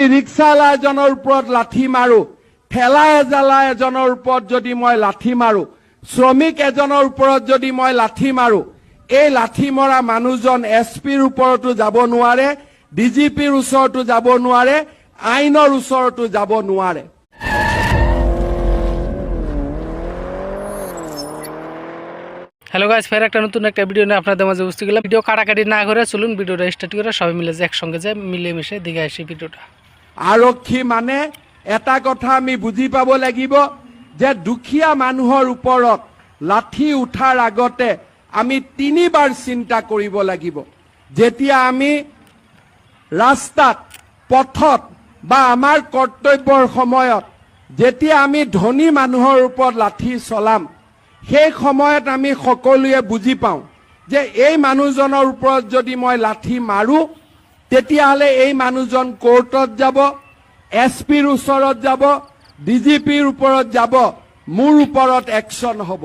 ৰিক্সাৱালা এজনৰ ওপৰত লাঠি মাৰো, ঠেলা এজালা এজনৰ ওপৰত যদি মই লাঠি মাৰো, শ্ৰমিক এজনৰ ওপৰত যদি মই লাঠি মাৰো, এই লাঠি মৰা মানুহজন এছ পিৰ ওপৰতো যাব নোৱাৰে, ডি জি ওচৰতো যাব নোৱাৰে, আইনৰ ওচৰতো যাব নোৱাৰে। হ্যালো গাইজ ফের একটা নতুন একটা কাটাকাটি না করে চলুন, ভিডিওটা স্টার্ট করে সবাই মিলে যে একসঙ্গে যায় মিলেমিশে দেখে আসি ভিডিওটা আৰক্ষী মানে এটা কথা আমি বুজি পাব লাগিব যে দুখীয়া মানুহৰ ওপৰত লাঠি উঠাৰ আগতে আমি তিনিবাৰ চিন্তা কৰিব লাগিব। যেতিয়া আমি ৰাস্তাত পথত বা আমাৰ কৰ্তব্যৰ সময়ত যেতিয়া আমি ধনী মানুহৰ ওপৰত লাঠি চলাম সেই সময়ত আমি সকলোৱে বুজি পাওঁ যে এই মানুহজনৰ ওপৰত যদি মই লাঠি মাৰোঁ তেতিয়াহ'লে এই মানুহজন কোৰ্টত যাব, এছ পিৰ ওচৰত যাব, ডি জি পিৰ ওপৰত যাব, মোৰ ওপৰত একশ্যন হ'ব।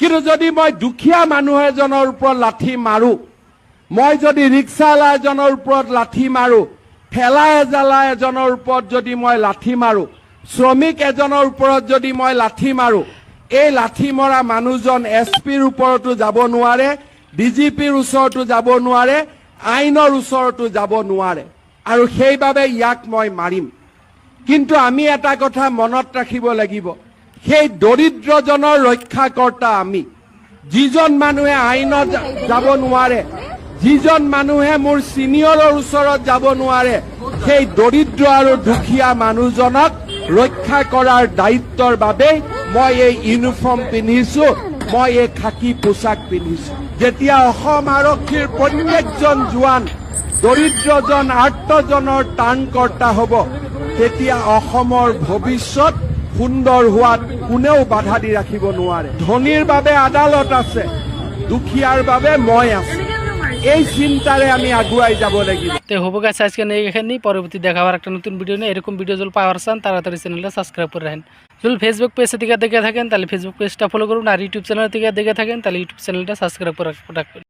কিন্তু যদি মই দুখীয়া মানুহ এজনৰ ওপৰত লাঠি মাৰোঁ, মই যদি ৰিক্সাৱালা এজনৰ ওপৰত লাঠি মাৰোঁ, ঠেলা এজালা এজনৰ ওপৰত যদি মই লাঠি মাৰোঁ, শ্ৰমিক এজনৰ ওপৰত যদি মই লাঠি মাৰোঁ, এই লাঠি মৰা মানুহজন এছ পিৰ ওপৰতো যাব নোৱাৰে, ডি জি পিৰ ওচৰতো যাব নোৱাৰে আইনৰ ওচৰতো যাব নোৱাৰে। আৰু সেইবাবে ইয়াক মই মাৰিম। কিন্তু আমি এটা কথা মনত ৰাখিব লাগিব। সেই দৰিদ্ৰজনৰ ৰক্ষাকৰ্তা আমি। যিজন মানুহে আইনত যাব নোৱাৰে যিজন মানুহে মোৰ ছিনিয়ৰৰ ওচৰত যাব নোৱাৰে সেই দৰিদ্ৰ আৰু দুখীয়া মানুহজনক ৰক্ষা কৰাৰ দায়িত্বৰ বাবেই মই এই ইউনিফৰ্ম পিন্ধিছো মই এই খাকী পোছাক পিন্ধিছো। যেতিয়া অসম আৰক্ষীৰ প্ৰত্যেকজন জোৱান, দৰিদ্ৰজন আৰ্তজনৰ ত্ৰাণকৰ্তা হ'ব, তেতিয়া অসমৰ ভৱিষ্যত সুন্দৰ হোৱাত কোনেও বাধা দি ৰাখিব নোৱাৰে। ধনীৰ বাবে আদালত আছে, দুখীয়াৰ বাবে মই আছো। এই চিন্তারে আমি আগুয়াই যাব লাগিব তো হব গাছ আজকে নেই এখানে পরবর্তী দেখা আবার একটা নতুন ভিডিও নিয়ে। এরকম ভিডিও যদি পাওয়ার চান, তাড়াতাড়ি চ্যানেলটা সাবস্ক্রাইব করে রাখেন। যদি ফেসবুক পেজে থেকে দেখে থাকেন, তাহলে ফেসবুক পেজটা ফলো করুন। আর ইউটিউব চ্যানেল থেকে দেখে থাকেন, তাহলে ইউটিউব চ্যানেলটা সাবস্ক্রাইব করে রাখবেন।